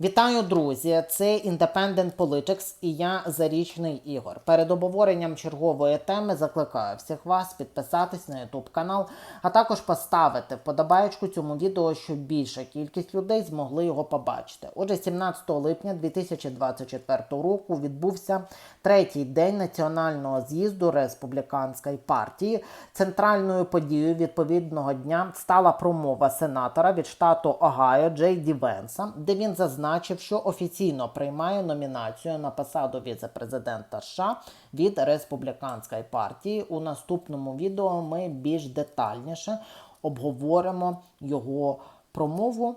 Вітаю, друзі! Це Independent Politics і я Зарічний Ігор. Перед обговоренням чергової теми закликаю всіх вас підписатись на YouTube канал, а також поставити вподобаєчку цьому відео, щоб більша кількість людей змогли його побачити. Отже, 17 липня 2024 року відбувся третій день національного з'їзду республіканської партії. Центральною подією відповідного дня стала промова сенатора від штату Огайо Джей Ді Венса, де він зазначив, що офіційно приймає номінацію на посаду віце-президента США від республіканської партії. У наступному відео ми більш детальніше обговоримо його промову.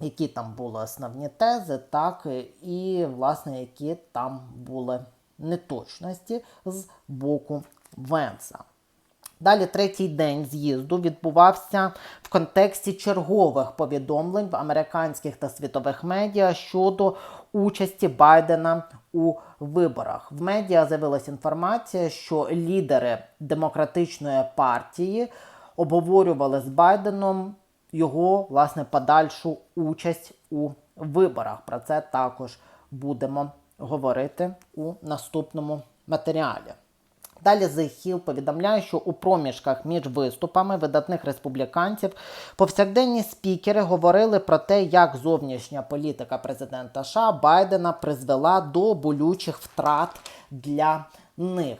Які там були основні тези, так і власне які там були неточності з боку Венса. Далі третій день з'їзду відбувався в контексті чергових повідомлень в американських та світових медіа щодо участі Байдена у виборах. В медіа з'явилася інформація, що лідери демократичної партії обговорювали з Байденом його власне подальшу участь у виборах. Про це також будемо говорити у наступному матеріалі. Далі Hill повідомляє, що у проміжках між виступами видатних республіканців повсякденні спікери говорили про те, як зовнішня політика президента США Байдена призвела до болючих втрат для них.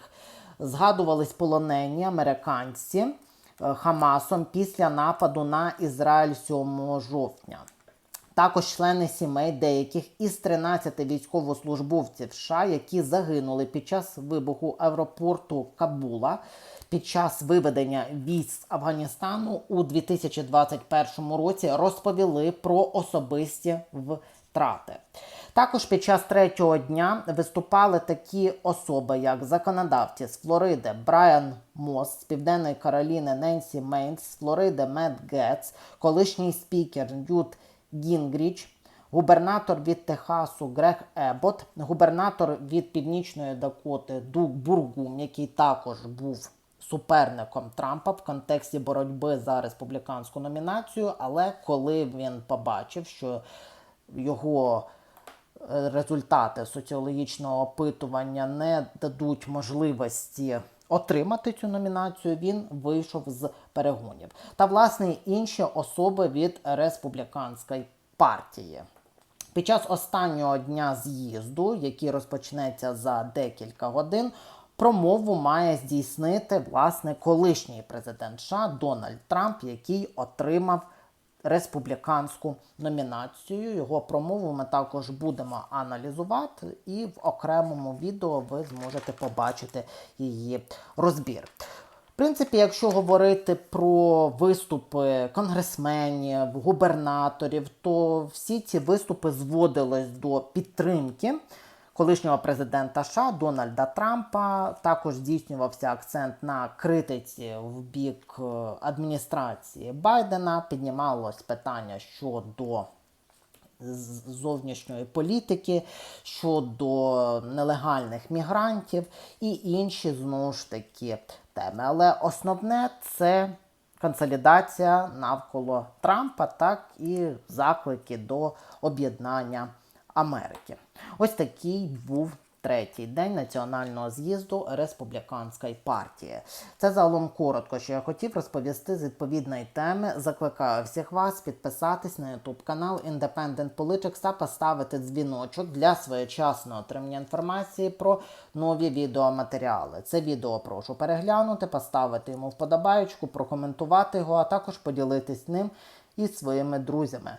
Згадувались полонені американці е, Хамасом після нападу на Ізраїль 7 жовтня. Також члени сімей деяких із 13 військовослужбовців США, які загинули під час вибуху аеропорту Кабула під час виведення військ з Афганістану у 2021 році, розповіли про особисті втрати. Також під час третього дня виступали такі особи, як законодавці з Флориди Брайан Мос, з Південної Кароліни Ненсі Мейнс, з Флориди Мед Гетц, колишній спікер Ньют Гінгріч, губернатор від Техасу Грег Ебот, губернатор від Північної Дакоти Дук Бургум, який також був суперником Трампа в контексті боротьби за республіканську номінацію. Але коли він побачив, що його е, результати соціологічного опитування не дадуть можливості отримати цю номінацію, він вийшов з перегонів. Та, власне, інші особи від республіканської партії. Під час останнього дня з'їзду, який розпочнеться за декілька годин, промову має здійснити власне колишній президент США Дональд Трамп, який отримав республіканську номінацію. Його промову ми також будемо аналізувати, і в окремому відео ви зможете побачити її розбір. В принципі, якщо говорити про виступи конгресменів, губернаторів, то всі ці виступи зводились до підтримки колишнього президента США Дональда Трампа. Також здійснювався акцент на критиці в бік е, адміністрації Байдена. Піднімалось питання щодо зовнішньої політики, щодо нелегальних мігрантів і інші знову ж таки теми. Але основне це консолідація навколо Трампа, так і заклики до об'єднання Америки. Ось такий був третій день національного з'їзду республіканської партії. Це загалом коротко, що я хотів розповісти з відповідної теми. Закликаю всіх вас підписатись на YouTube канал Independent Politics та поставити дзвіночок для своєчасного отримання інформації про нові відеоматеріали. Це відео прошу переглянути, поставити йому вподобаєчку, прокоментувати його, а також поділитись ним із своїми друзями.